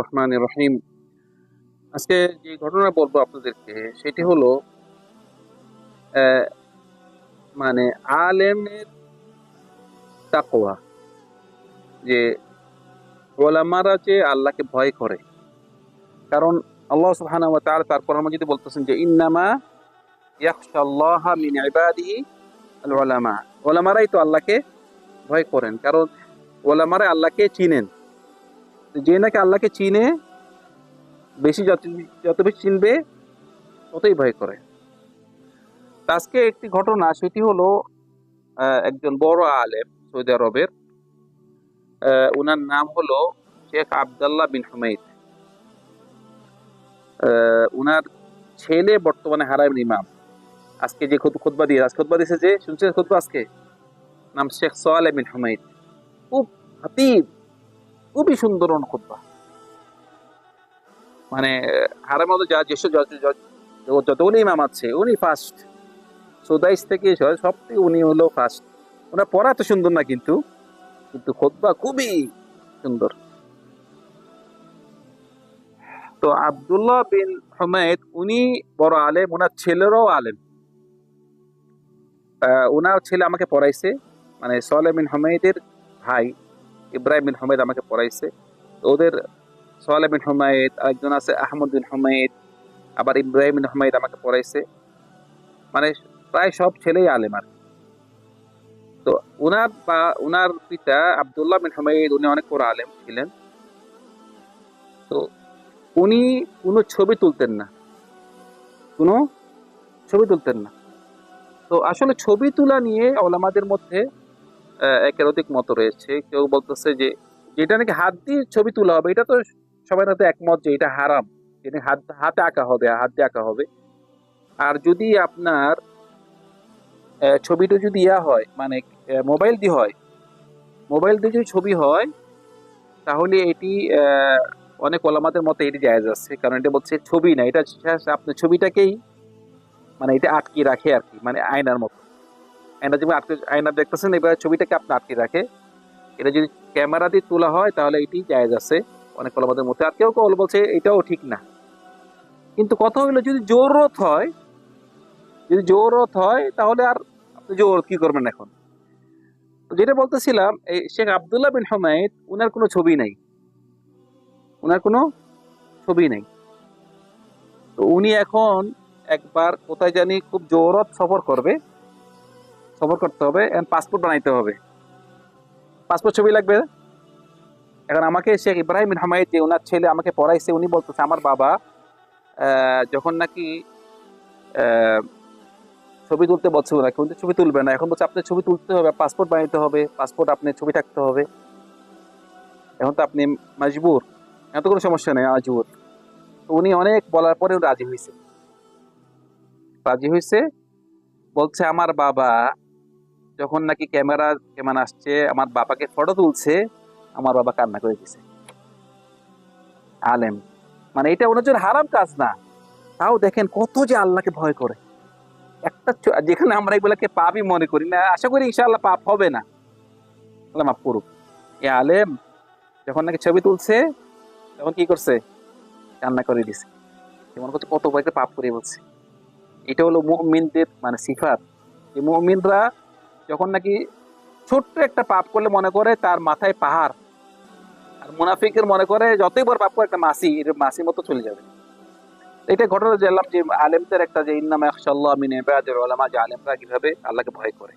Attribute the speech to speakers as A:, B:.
A: রহমান রহিম আজকে যে ঘটনা বলব আপনাদেরকে, সেটি হলো মানে আলেমের তাকওয়া, যে ওলামারা যে আল্লাহকে ভয় করে। কারণ আল্লাহ তাআলা তার কোরআন মাজিদে বলতেছেন যে, ইন্নামা ওলামারাই তো আল্লাহকে ভয় করেন, কারণ ওলামারা আল্লাহকে চিনেন। যে নাকি আল্লাহকে চিনে, বেশি যত যত বেশি চিনবে, ততই ভয় করে। আজকে একটি ঘটনা, সেটি হলো একজন বড় আলেম সৌদি আরবের ওনার নাম হলো শেখ আবদাল্লাহ বিন হুমাইদ ওনার ছেলে বর্তমানে হারাম ইমাম। আজকে যে খুদ খুতবা দিয়ে আজ খোদবা দিয়েছে যে শুনছে খুতবা আজকে? নাম শেখ সোয়ালে বিন হুমাইদ খুব হাতিব, খুবই সুন্দর খুতবা। মানে হারের মধ্যে যা যেসব যত- যত- যত- ইমাম আছে, উনি ফার্স্ট সুদাইস থেকে সব থেকে উনি হলো ফার্স্ট ওনার পড়া তো সুন্দর না কিন্তু কিন্তু খোদবা খুবই সুন্দর। তো আব্দুল্লাহ বিন হুমায়দ উনি বড় আলেম, ওনার ছেলেরাও আলেম। ওনার ছেলে আমাকে পড়াইছে। মানে সোয়ালে বিন হুমায়দের ভাই, ইব্রাহিম বিন হুমায়দ আমাকে পড়াইছে। ওদের সোয়ালে বিন হুমায়দ, আরেকজন আছে আহমদ বিন হুমায়দ, আবার ইব্রাহিম বিন হুমায়দ আমাকে পড়াইছে। মানে প্রায় সব ছেলেই আলেম আর তো উনার বা, উনার পিতা আব্দুল্লাহ বিন হুমায়দ, উনি অনেক বড় আলেম ছিলেন। তো উনি কোনো ছবি তুলতেন না। কোনো ছবি তুলতেন না। তো আসলে ছবি তোলা নিয়ে ওলামাদের মধ্যে একের অধিক মত রয়েছে। কেউ বলতেছে যে, যেটা নাকি হাত দিয়ে ছবি তোলা হবে, এটা তো সবাই হাতে একমত যে এটা হারাম। যেটা হাত, হাতে আঁকা হবে, হাত দিয়ে আঁকা হবে। আর যদি আপনার ছবিটা যদি ইয়া হয় মানে মোবাইল দিয়ে হয়, মোবাইল দিয়ে যদি ছবি হয়, তাহলে এটি অনেক ওলামাদের মতে এটি জায়েজ আছে। কারণ এটা বলছে ছবি না, এটা আপনার ছবিটাকেই মানে এটা আটকে রাখে আর কি মানে আয়নার মতো। আয়না যেমন আটকে, আয়না দেখতেছেন, এবার ছবিটাকে আপনি আটকে রাখে। এটা যদি ক্যামেরা দিয়ে তোলা হয়, তাহলে এটি জায়েজ আছে অনেক ওলামাদের মধ্যে। আর কেউ কেউ বলছে, এটাও ঠিক না। কিন্তু কথা হলো যদি জরুরত হয়, যদি জরুরত হয়, তাহলে আর আপনি জোর কি করবেন এখন? তো যেটা বলতেছিলাম, এই শেখ আবদুল্লাহ বিন হুমায়দ উনার কোনো ছবি নাই। উনার কোনো ছবি নেই। তো উনি এখন একবার কোথায় জানি খুব জোরত সফর করবে। সফর করতে হবে পাসপোর্ট বানাইতে হবে। পাসপোর্ট ছবি লাগবে। এখন আমাকে শেখ ইব্রাহিম হামায়দ যে ওনার ছেলে আমাকে পড়াইছে, উনি বলতেছে, আমার বাবা যখন নাকি ছবি তুলতে বলছে ওনাকে উনি ছবি তুলবে না। এখন বলছে, আপনার ছবি তুলতে হবে পাসপোর্ট বানাইতে হবে পাসপোর্ট আপনার ছবি থাকতে হবে। এখন তো আপনি মজবুর এত কোনো সমস্যা নেই, মজবুর। তো উনি অনেক বলার পরেও রাজি হয়েছে। রাজি হয়েছে বলছে, আমার বাবা যখন নাকি ক্যামেরা কেমন আসছে, আমার বাবাকে ফটো তুলছে, আমার বাবা কান্না করে দিছে। আলেম। মানে এটা ওনার জন্য হারাম কাজ না। তাও দেখেন কত যে আল্লাহকে ভয় করে। একটা যেখানে আমরা এগুলাকে পাপই মনে করি না, আশা করি ইনশাআল্লাহ পাপ হবে না। আল্লাহ মাফ করুক। এ আলেম যখন নাকি ছবি তুলছে, তখন কি করছে? কান্না করে দিছে। মনে করছে কত বয়কে পাপ করে বলছে। এটা হলো মুমিনদের মানে সিফাত। এই মুমিনরা যখন নাকি ছোট্ট একটা পাপ করলে মনে করে তার মাথায় পাহাড়। আর মুনাফিকের মনে করে যতই বড় পাপ করে একটা মাসি মাসির মাসি মতো চলে যাবে। এটা ঘটনা জানলাম যে আলেমদের একটা যে ইন্নামা একশাল্লাহ মিন যে আলেমরা কীভাবে আল্লাহকে ভয় করে।